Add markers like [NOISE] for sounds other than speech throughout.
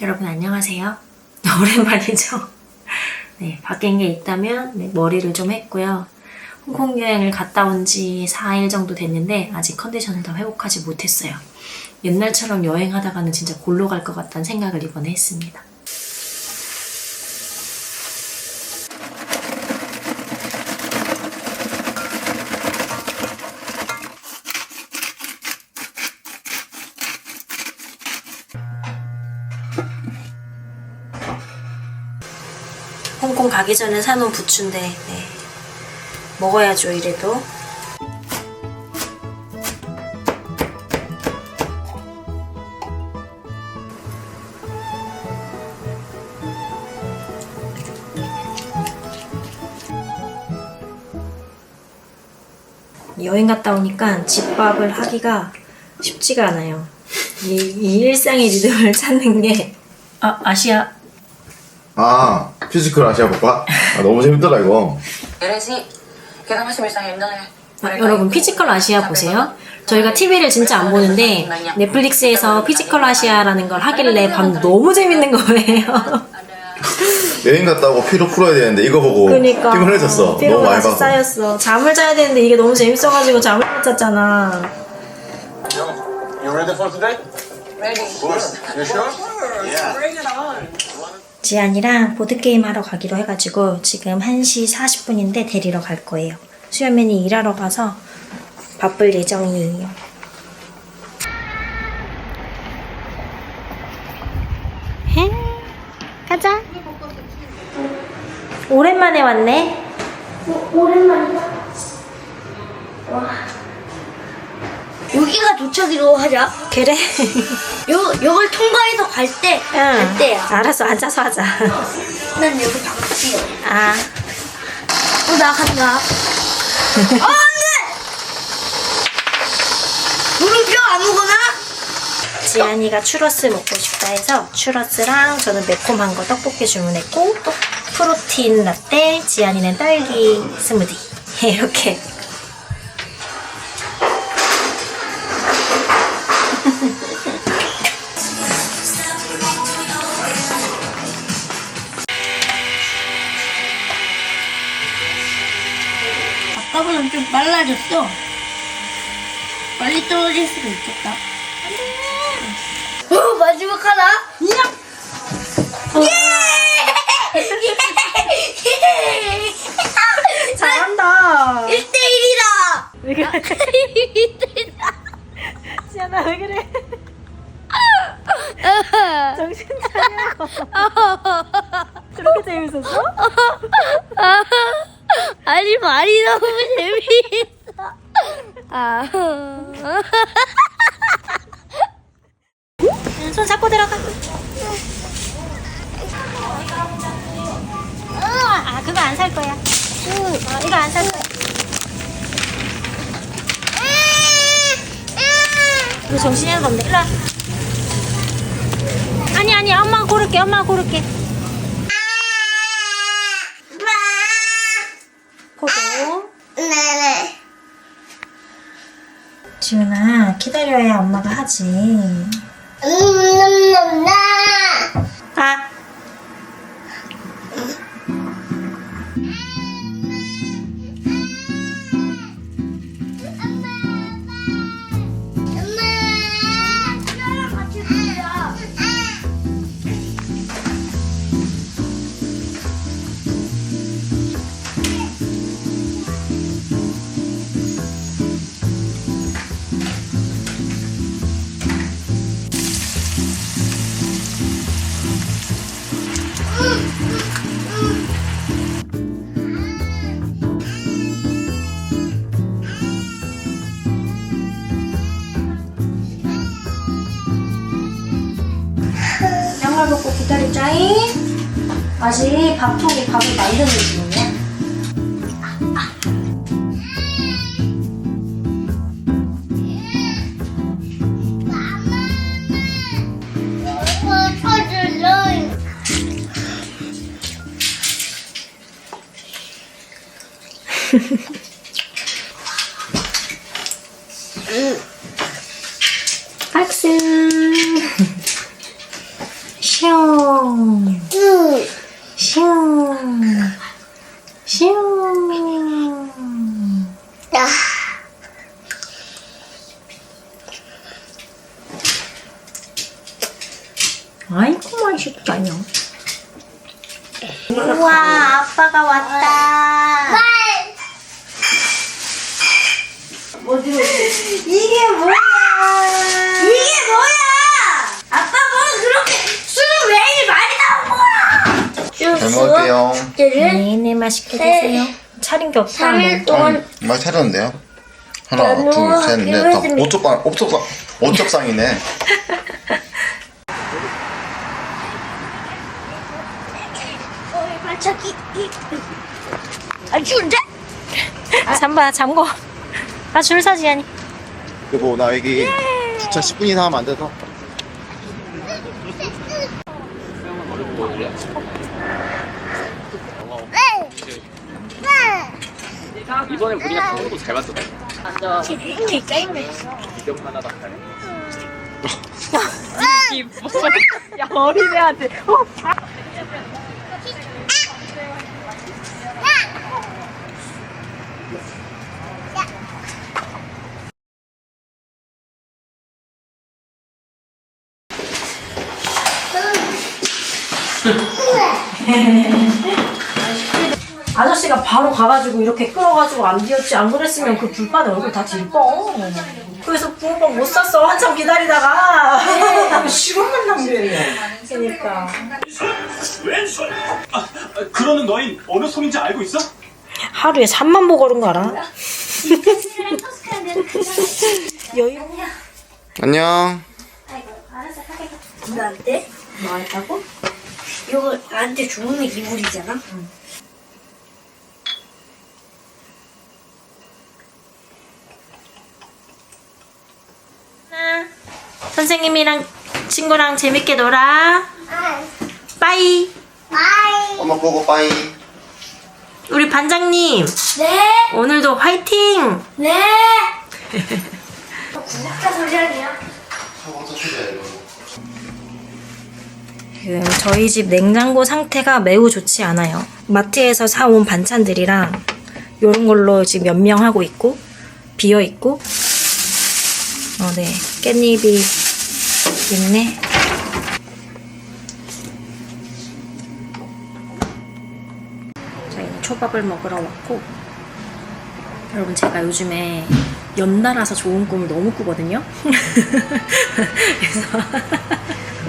여러분 안녕하세요. [LAUGHS] 오랜만이죠? 네, 바뀐 게 있다면 네, 머리를 좀 했고요. 홍콩 여행을 갔다 온 지 4일 정도 됐는데 아직 컨디션을 다 회복하지 못했어요. 옛날처럼 여행하다가는 진짜 골로 갈 것 같다는 생각을 이번에 했습니다. 홍콩 가기 전에 사놓은 부추인데 네. 먹어야죠 이래도. 여행 갔다 오니까 집밥을 하기가 쉽지가 않아요. 이, 이 일상의 리듬을 찾는 게 아, 아시아. 아 피지컬 아시아 볼까? 아, 너무 재밌더라 이거. 아, 여러분 피지컬 아시아 보세요. 저희가 TV를 진짜 안 보는데 넷플릭스에서 피지컬 아시아라는 걸 하길래 밤 너무 재밌는 거예요. 여행 갔다 오고 피로 풀어야 되는데 이거 보고 그러니까 피곤해졌어 너무 피로가 많이 다시 봐서 쌓였어. 잠을 자야 되는데 이게 너무 재밌어가지고 잠을 못 잤잖아. You ready for today? Ready. You sure? 지안이랑 보드게임 하러 가기로 해가지고 지금 1시 40분인데 데리러 갈 거예요. 수연맨이 일하러 가서 바쁠 예정이에요. 가자. 오랜만에 왔네. 여기가 도착이로 하자. 그래. 요, 요걸 통과해서 갈 때, 갈 때야. 알았어, 앉아서 하자. 난 여기 방치야. 아, 어, 나 간다. 어, 안 돼! 물음표 아무거나? 지안이가 추러스 먹고 싶다 해서 추러스랑 저는 매콤한 거 떡볶이 주문했고 프로틴 라떼, 지안이는 딸기 스무디 [LAUGHS] 이렇게 좀 빨라졌어. 빨리 떨어질 수도 있겠다. 어, 마지막 하나. 야! 예! [LAUGHS] 잘한다 1대1이다! 왜 그래 1대1이다! 지안아 왜 그래 정신 차려 그렇게 재밌었어? 아니, 말이 너무 재미있어. 아. 손 잡고 들어가. 아 그거 안 살 거야. 어, 이거 안 살 거야. 이거 정신이 하나도 없네. 일로 와. 아니 아니 엄마가 고를게 엄마가 고를게 포도 네네. 지훈아 기다려야 엄마가 하지 음, 나. 아 벗고 기다리자잉? 아직 밥통에 밥을 만드는 중이야. 어. 박수 샤 슝, 응. 슝, 슝. 야. 아이고, 맛있다냐. 우와, 아빠가 왔다. 이게 뭐야? 이게 뭐야? 아빠 뭐 그렇게 술을 왜 이리 많이 나온 거야? 잘 먹을게요. 네네, 맛있게 드세요. 차린 게 없다. 3일 뭐. 동안 많이 차렸는데요? 하나, 둘, 셋, 넷, 다 이러지. 오쪽상, 오쪽상, 오쪽상이네. 어, 발차기. 아 추운데? 잠바 잠궈. 아, 줄 서지, 아니. 여보, 나 여기 주차 10분 이상 하면 안 돼서. 이번엔 우리가 방어도 잘 맞췄다. 기분이 게임을 이겼만 하다 잘해. 야, 어린애한테. 아저씨가 바로 가가지고 이렇게 끌어가지고 안 비웠지 안 그랬으면 그 불판에 얼굴 다 질뻔 그래서 붕어빵 못 샀어 한참 기다리다가 시간만 낭비했네. 그러니까 왼손. 아, 그러는 너희 어느 손인지 알고 있어? 하루에 3만 보 걸은 거 알아? 여유 안녕. 나한테? 뭐 했다고? 이거 나한테 주는 이불이잖아. 선생님이랑 친구랑 재밌게 놀아 빠이 바이. 엄마 보고 빠이. 우리 반장님 네. 오늘도 화이팅! 네. 구독자 소리 아니야? 지금 저희 집 냉장고 상태가 매우 좋지 않아요. 마트에서 사온 반찬들이랑 이런 걸로 지금 연명하고 있고 비어 있고 어, 네 깻잎이 있네. 저희는 초밥을 먹으러 왔고 여러분 제가 요즘에 연달아서 좋은 꿈을 너무 꾸거든요. [LAUGHS] 그래서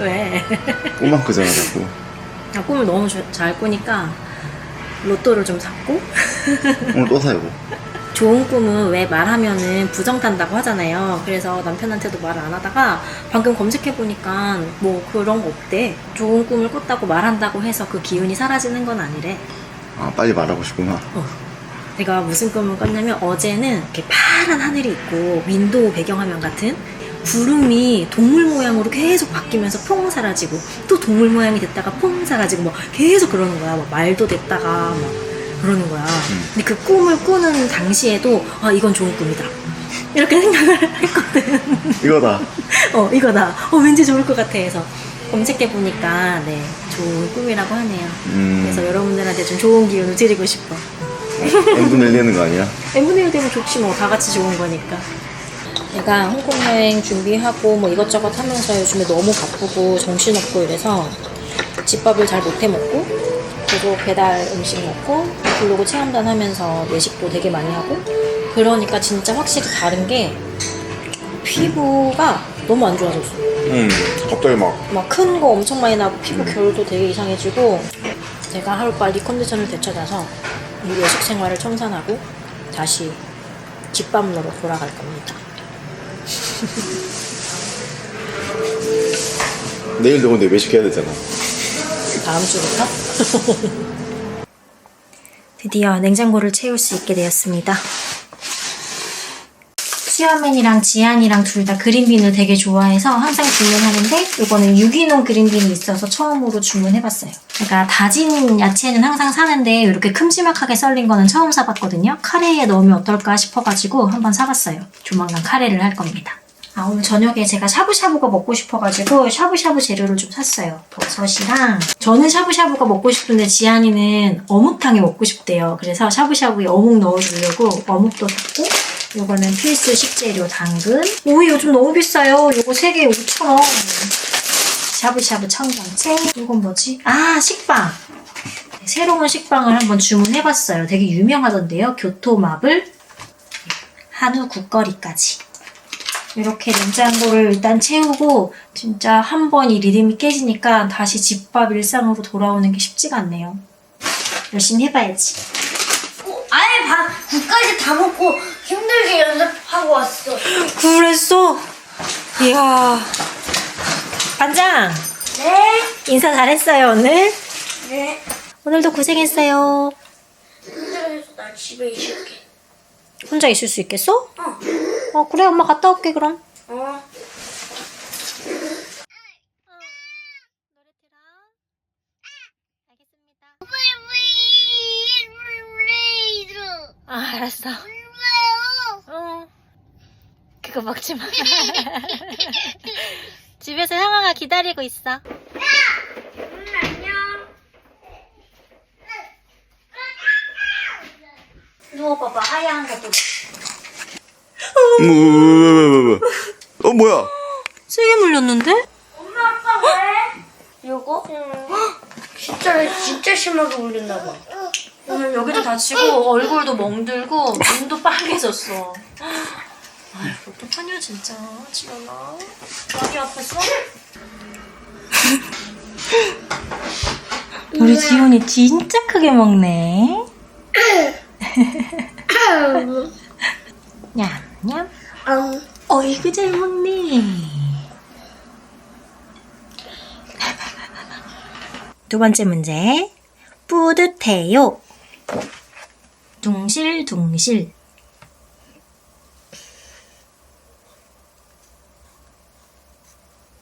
[LAUGHS] 왜? 꼬만 크잖아, 자꾸. 아, 꿈을 너무 조- 잘 꾸니까 로또를 좀 샀고 오늘 또 사요. 좋은 꿈은 왜 말하면은 부정 탄다고 하잖아요. 그래서 남편한테도 말을 안 하다가 방금 검색해 보니까 뭐 그런 거 없대. 좋은 꿈을 꿨다고 말한다고 해서 그 기운이 사라지는 건 아니래. 아, 빨리 말하고 싶구나. 내가 무슨 꿈을 꿨냐면 어제는 이렇게 파란 하늘이 있고 윈도우 배경화면 같은 구름이 동물 모양으로 계속 바뀌면서 퐁 사라지고 또 동물 모양이 됐다가 퐁 사라지고 뭐 계속 그러는 거야. 막 말도 됐다가 막 그러는 거야. 근데 그 꿈을 꾸는 당시에도 아 이건 좋은 꿈이다. 이렇게 [LAUGHS] 생각을 했거든. 이거다. [LAUGHS] 어 이거다. 어 왠지 좋을 것 같아 해서 검색해 보니까 네 좋은 꿈이라고 하네요. 음. 그래서 여러분들한테 좀 좋은 기운을 드리고 싶어. N분의 1 되는 거 아니야? n분의 1 되면 좋지 뭐 다 같이 좋은 거니까 내가 홍콩 여행 준비하고 뭐 이것저것 하면서 요즘에 너무 바쁘고 정신없고 이래서 집밥을 잘 못 해 먹고 계속 배달 음식 먹고 블로그 체험단 하면서 외식도 되게 많이 하고 그러니까 진짜 확실히 다른 게 피부가 너무 안 좋아졌어 응. 갑자기 막. 막 큰 거 엄청 많이 나고 피부 결도 되게 이상해지고 제가 하루빨리 컨디션을 되찾아서 이 외식 생활을 청산하고 다시 집밥로로 돌아갈 겁니다. 내일도 근데 외식해야 되잖아. 다음 주부터 [LAUGHS] 드디어 냉장고를 채울 수 있게 되었습니다. 수야맨이랑 지안이랑 둘 다 그린빈을 되게 좋아해서 항상 주문하는데 이거는 유기농 그린빈이 있어서 처음으로 주문해봤어요. 제가 다진 야채는 항상 사는데 이렇게 큼지막하게 썰린 거는 처음 사봤거든요. 카레에 넣으면 어떨까 싶어가지고 한번 사봤어요. 조만간 카레를 할 겁니다. 아, 오늘 저녁에 제가 샤브샤브가 먹고 싶어가지고 샤브샤브 재료를 좀 샀어요. 버섯이랑. 저는 샤브샤브가 먹고 싶은데 지안이는 어묵탕이 먹고 싶대요. 그래서 샤브샤브에 어묵 넣어주려고 어묵도 샀고, 요거는 필수 식재료 당근. 오이 요즘 너무 비싸요. 요거 3개에 5,000원. 샤브샤브 청경채. 이건 뭐지? 아, 식빵. 새로운 식빵을 한번 주문해봤어요. 되게 유명하던데요. 교토마블, 한우 국거리까지. 이렇게 냉장고를 일단 채우고 진짜 한 번 이 리듬이 깨지니까 다시 집밥 일상으로 돌아오는 게 쉽지가 않네요. 열심히 해봐야지. 아예 밥 국까지 다 먹고 힘들게 연습하고 왔어. 그랬어? 이야. 반장! 네. 인사 잘했어요, 오늘? 네. 오늘도 고생했어요. 힘들어서 나 집에 있을게. 혼자 있을 수 있겠어? 어. 어, 그래, 엄마 갔다 올게, 그럼. 어. 아, 알았어. 어. 그거 먹지 마. [LAUGHS] 집에서 형아가 기다리고 있어. 누워봐봐, 하얀 것도. [LAUGHS] 어 뭐야? 세게 물렸는데? 엄마 아빠 왜? 요거? [GASPS] 진짜 진짜 심하게 울렸나 봐. 오늘 여기도 다치고 얼굴도 멍들고 눈도 빨개졌어. 아휴, 어떡하냐 진짜 지연아. 많이 아팠어? [LAUGHS] 우리 지훈이 진짜 크게 먹네. [LAUGHS] 냠냠. 음. 어이구 잘 먹네. 두 번째 문제. 뿌듯해요. 둥실둥실.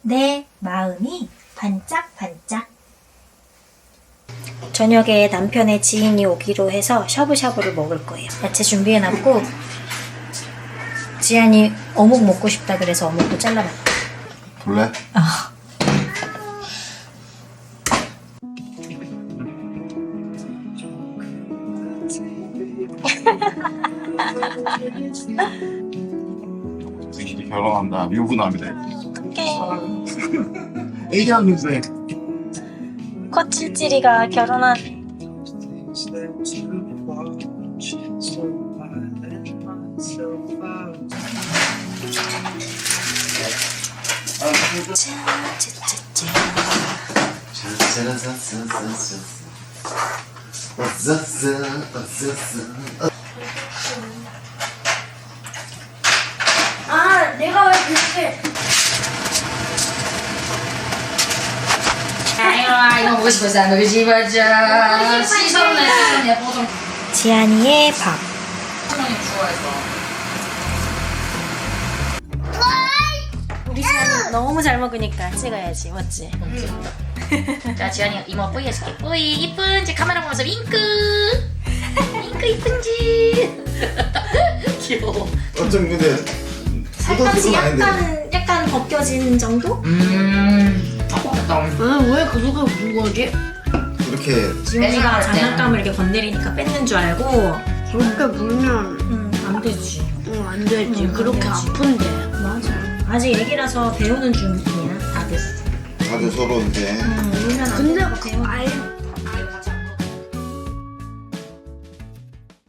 내 마음이 반짝반짝. 저녁에 남편의 지인이 오기로 해서 샤브샤브를 먹을 거예요. 야채 준비해놨고, 지안이 어묵 먹고 싶다 그래서 어묵도 잘라놨고. 볼래? 아. 결혼한다. 유부남이다. 어떡해. 애기하면서 코찔찔이가 결혼한 아 내가 왜 그렇게 지안이의 밥. 우리 지안이 너무 잘 먹으니까 찍어야지, 맞지? 자, 지안이 이모 뿌이 해줄게. 뿌이, 이쁜지 카메라 보면서 윙크. 윙크 이쁜지. [LAUGHS] 귀여워. 어쩜 근데 아닌데. 약간 약간 벗겨진 정도? 음, 아깝다. 왜 그렇게 무거지? 이렇게 지훈이가 뺄 장난감을 이렇게 건드리니까 뺏는 줄 알고 그렇게 물면 응, 안 되지. 응, 안 되지. 응, 그렇게 안 되지. 아픈데. 맞아. 아직 애기라서 배우는 중이야, 다들. 다들 서로 이제 응, 울면